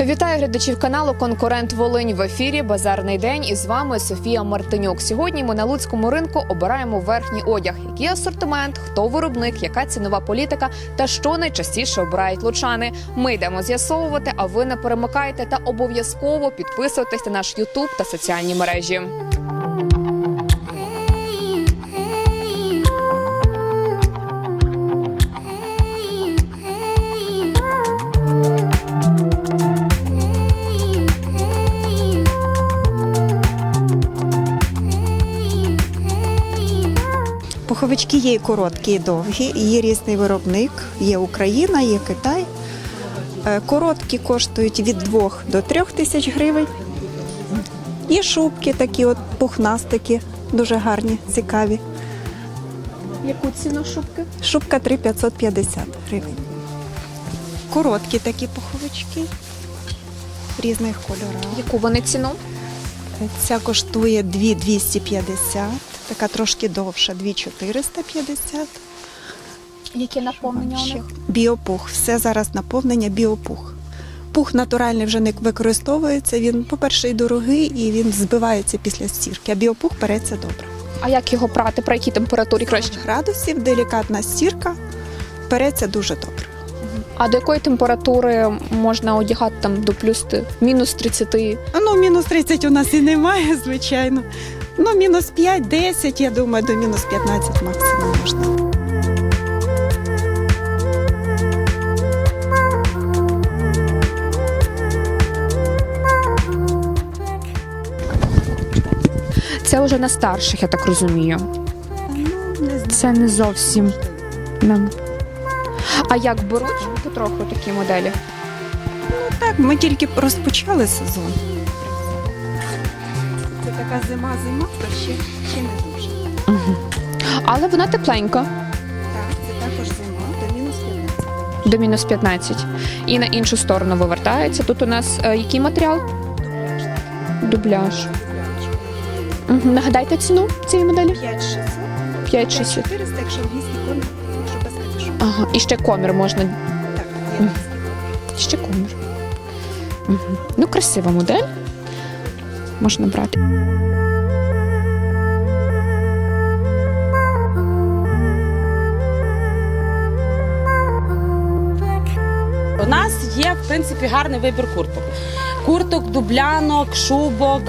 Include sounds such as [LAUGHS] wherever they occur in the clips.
Вітаю глядачів каналу Конкурент Волинь в ефірі Базарний день. І з вами Софія Мартинюк. Сьогодні ми на луцькому ринку обираємо верхній одяг. Який асортимент, хто виробник, яка цінова політика та що найчастіше обирають лучани. Ми йдемо з'ясовувати. А ви не перемикайте та обов'язково підписуйтесь на наш Ютуб та соціальні мережі. Пуховички є і короткі, і довгі, є різний виробник, є Україна, є Китай. Е, Короткі коштують від 2 до 3 тисяч гривень. Є шубки такі, от пухнастики, дуже гарні, цікаві. Яку ціну шубки? Шубка 3,550 гривень. Короткі такі пуховички різних кольорах. Яку вони ціну? Ця коштує 2,250, така трошки довша 2,450. Які наповнення у них? Біопух. Все зараз наповнення біопух. Пух натуральний вже не використовується. Він, по-перше, і дорогий, і він збивається після стірки. А біопух переться добре. А як його прати? При якій температурі краще? Градусів, делікатна стірка, переться дуже добре. А до якої температури можна одягати там до плюс мінус 30? Ну, мінус 30 у нас і немає, звичайно. Ну, мінус 5, 10, я думаю, до мінус 15 максимум можна. Це вже на старших, я так розумію. Ну. Це не зовсім нам. А як беруть потроху такі моделі? Так, ми тільки розпочали сезон. Така зима-зима, то ще, ще не дуже. Але вона тепленька Так, це також зима, до мінус 15. до мінус 15. І на іншу сторону вивертається. Тут у нас е, який матеріал? Дубляж. Угу. Нагадайте ціну цієї моделі? 5600, 5600. 400, якщо англійський комір, якщо без капюшону. Ага. І ще комір можна. Так, є англійський. Ще комір. Угу. Ну, красива модель. Можна брати. У нас є в принципі гарний вибір курток. Курток, дублянок, шубок.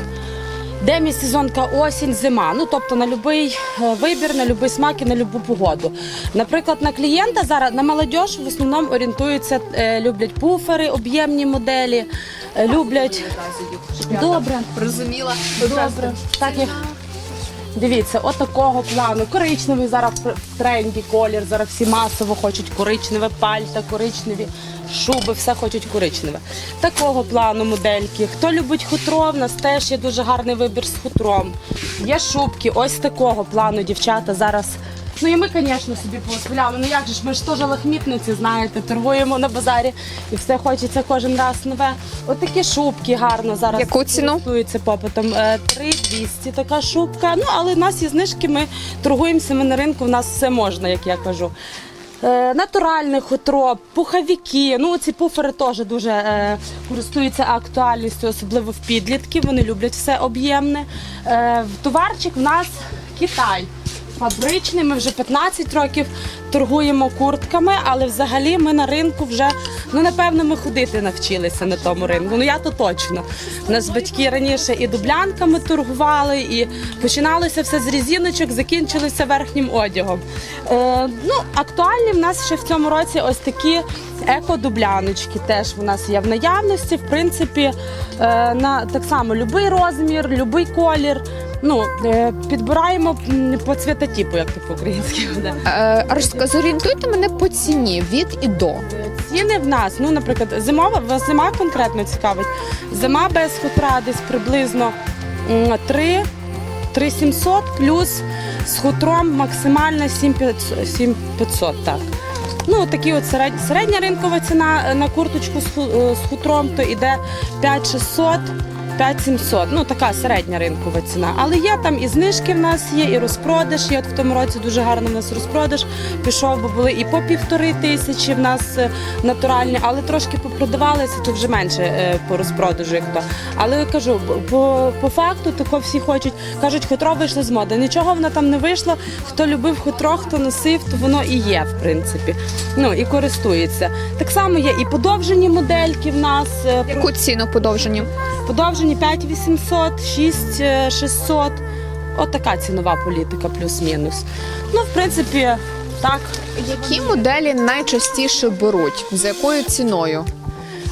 Демісезонка осінь, зима. Ну тобто на будь-який вибір, на будь-який смак і на будь-яку погоду. Наприклад, на клієнта зараз на молодь в основному орієнтуються, е, люблять пуфери, об'ємні моделі, е, люблять добре. Розуміла. Добре. Так як дивіться, от такого плану. Коричневий зараз в тренді колір. Зараз всі масово хочуть коричневе пальта, коричневі шуби, все хочуть коричневе. Такого плану модельки. Хто любить хутро, в нас теж є дуже гарний вибір з хутром. Є шубки, ось такого плану дівчата зараз. Ну і ми, звісно, собі позволяли. Ну як же ж ми ж теж лахмітниці, знаєте, торгуємо на базарі і все хочеться кожен раз нове. От такі шубки гарно зараз. Яку ціну? користуються попитом. Е, 3200 така шубка. Ну, але в нас є знижки, ми торгуємося, ми на ринку, в нас все можна, як я кажу. Е, Натуральне хутро, пуховики. Ну, ці пуфери теж дуже е, користуються актуальністю, особливо в підлітків. Вони люблять все об'ємне. Е, товарчик в нас Китай. Фабричний, ми вже 15 років торгуємо куртками, але взагалі ми на ринку вже, ну напевно, ми ходити навчилися на тому ринку. Ну я то точно. У нас батьки раніше і дублянками торгували, і починалося все з різіночок, закінчилося верхнім одягом. Е, ну, актуальні в нас ще в цьому році ось такі еко-дубляночки. Теж в нас є в наявності. В принципі, е, на так само будь-який розмір, будь-який колір. Ну, е, підбираємо по цвітотипу, як то по-українськи буде. Е, зорієнтуйте мене по ціні від і до. Ціни в нас, ну, наприклад, зимова, зима конкретно цікавить. Зима без хутра десь приблизно м, 3, 3700 плюс з хутром максимально 7500, 7500 так. Ну, такі от серед, середня ринкова ціна е, на курточку з, е, хутром, то йде 5600, 5700. Ну така середня ринкова ціна. Але є там і знижки в нас є, і розпродаж. Є от в тому році дуже гарно в нас розпродаж пішов, бо були і по півтори тисячі в нас е, натуральні, але трошки попродавалися, то вже менше е, по розпродажу, як то. Але я кажу, по, по факту тако всі хочуть, кажуть, хутро вийшло з моди. Нічого вона там не вийшло. Хто любив хутро, хто носив, то воно і є, в принципі. Ну і користується. Так само є і подовжені модельки в нас. е, Яку ціну подовжені? Подовжені 5800, 6600. От така цінова політика, плюс-мінус. Ну, в принципі, так. Які моделі найчастіше беруть? За якою ціною?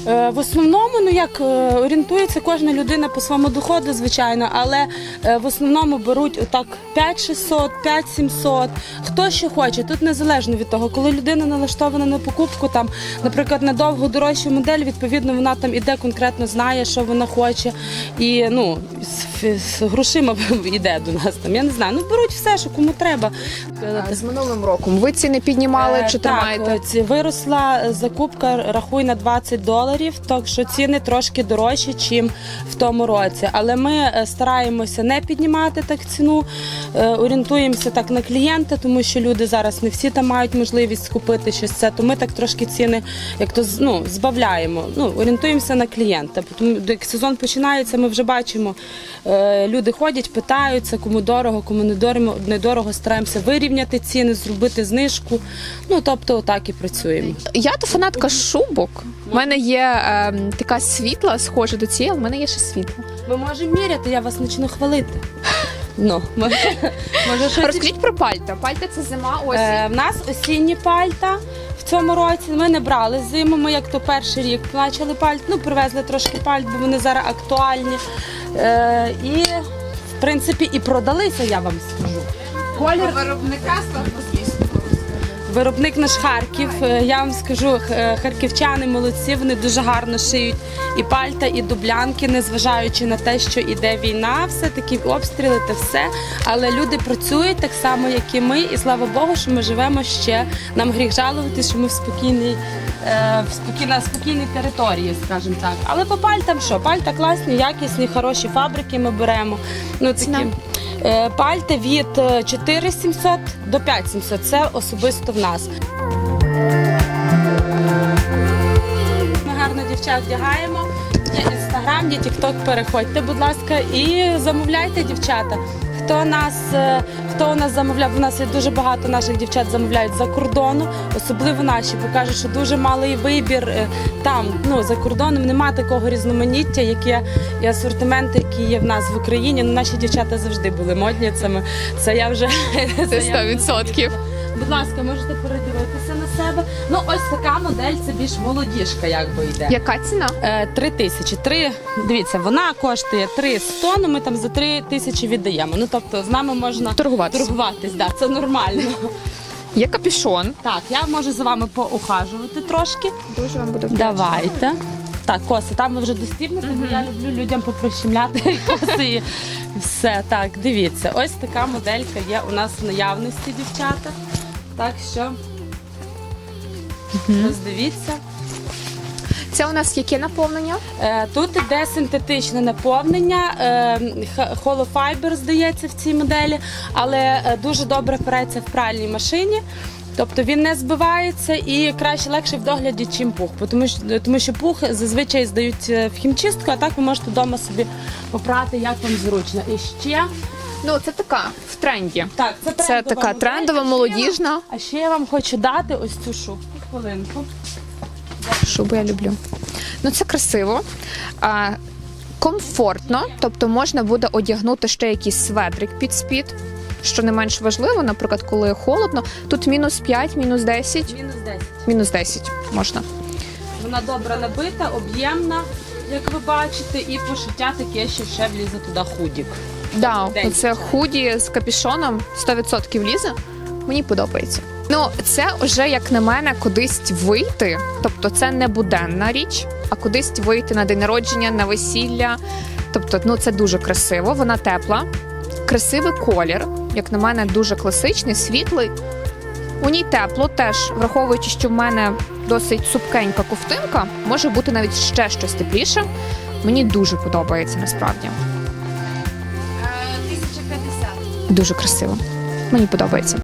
Е, В основному, ну як е, орієнтується кожна людина по своєму доходу, звичайно, але е, в основному беруть отак 5600, 5700, хто що хоче. Тут незалежно від того, коли людина налаштована на покупку, там, наприклад, на довго дорожчу модель, відповідно, вона там іде конкретно знає, що вона хоче, і ну з, з грошима [LAUGHS] йде до нас. Там я не знаю. Ну беруть все, що кому треба. А З минулим роком ви ціни піднімали Е, чи так, тримаєте? е, ці- виросла е, закупка, рахуй на 20 доларів, так що ціни трошки дорожчі, ніж в тому році. Але ми е, стараємося не піднімати так ціну, е, орієнтуємося так на клієнта, тому що люди зараз не всі там мають можливість скупити щось це. То ми так трошки ціни як то з- ну, збавляємо. Ну, орієнтуємося на клієнта. Тому як сезон починається, ми вже бачимо, е, люди ходять, питаються, кому дорого, кому недорого, недорого стараємося вирівняти ціни, зробити знижку. Ну тобто, отак і працюємо. Я то фанатка шубок. У мене є ем, така світла, схожа до цієї, але в мене є ще світла. Ми можемо міряти, я вас почну хвалити. [LAUGHS] Ну, може, може щось Розкажіть про пальта. Пальта це зима, осінь. Е, в нас осінні пальта. В цьому році ми не брали зиму. Ми як то перший рік почали пальт. Ну, привезли трошки пальт, бо вони зараз актуальні. Е, і в принципі і продалися, я вам скажу. Колір виробника Виробник наш Харків. Е, Я вам скажу, е, харківчани молодці, вони дуже гарно шиють і пальта, і дублянки, незважаючи на те, що іде війна, все таки обстріли та все. Але люди працюють так само, як і ми, і слава Богу, що ми живемо ще. Нам гріх жалувати, що ми в спокійній, е, в спокій- на спокійній території, скажімо так. Але по пальтам що? Пальта класні, якісні, хороші фабрики ми беремо. Ну такі. Е, від е, 4700 до 5700. Це особисто в нас. Ми гарно дівчат вдягаємо. Є інстаграм, є тікток. Переходьте, будь ласка, і замовляйте, дівчата. Хто нас, е, хто у нас замовляв? У нас є дуже багато наших дівчат замовляють за кордону, особливо наші, бо кажуть, що дуже малий вибір е, там. Ну за кордоном нема такого різноманіття, яке і асортимент, який є в нас в Україні. Ну, наші дівчата завжди були модницями. Це я вже [LAUGHS] Це я 100%. Будь ласка, можете передивитися на себе. Ну, ось така модель, це більш молодіжка, якби йде. Яка ціна? Е, Три тисячі. Три, дивіться, вона коштує 300, ну ми там за три тисячі віддаємо. Ну, тобто з нами можна Торгуватися. торгуватись, да, це нормально. Є капюшон. так, я можу за вами поухажувати трошки. Дуже вам буду Давайте. Так, коси, там ви вже достібнете, бо я люблю людям попрощемляти [LAUGHS] коси. і Все, так, дивіться. Ось така моделька є у нас в наявності, дівчата. Так що роздивіться. Це у нас яке наповнення? Е, Тут іде синтетичне наповнення, е, холофайбер, здається, в цій моделі, але е, дуже добре переться в пральній машині. Тобто він не збивається і краще легше в догляді, чим пух. Тому що, тому що пух зазвичай здають е, в хімчистку, а так ви можете вдома собі попрати, як вам зручно. І ще Ну, це така в тренді. так, це, Це трендова така модель. трендова, А ще я вам- молодіжна. А ще я вам хочу дати ось цю шубку. Хвилинку. Шубу я люблю. Ну, це красиво. А, комфортно, тобто можна буде одягнути ще якийсь светрик під спід, що не менш важливо, наприклад, коли холодно. Тут мінус 5, мінус 10, Мінус 10. мінус 10 можна. Вона добре набита, об'ємна, як ви бачите, і пошиття таке, що ще влізе туди худік. Да, День. оце худі з капюшоном 100% лізе. Мені подобається. Ну, це вже, як на мене, кудись вийти. Тобто, це не буденна річ, а кудись вийти на день народження, на весілля. Тобто, ну це дуже красиво, вона тепла, красивий колір, як на мене, дуже класичний, світлий. У ній тепло теж, враховуючи, що в мене досить супкенька ковтинка, може бути навіть ще щось тепліше. Мені дуже подобається насправді. Дуже красиво. Мені подобається.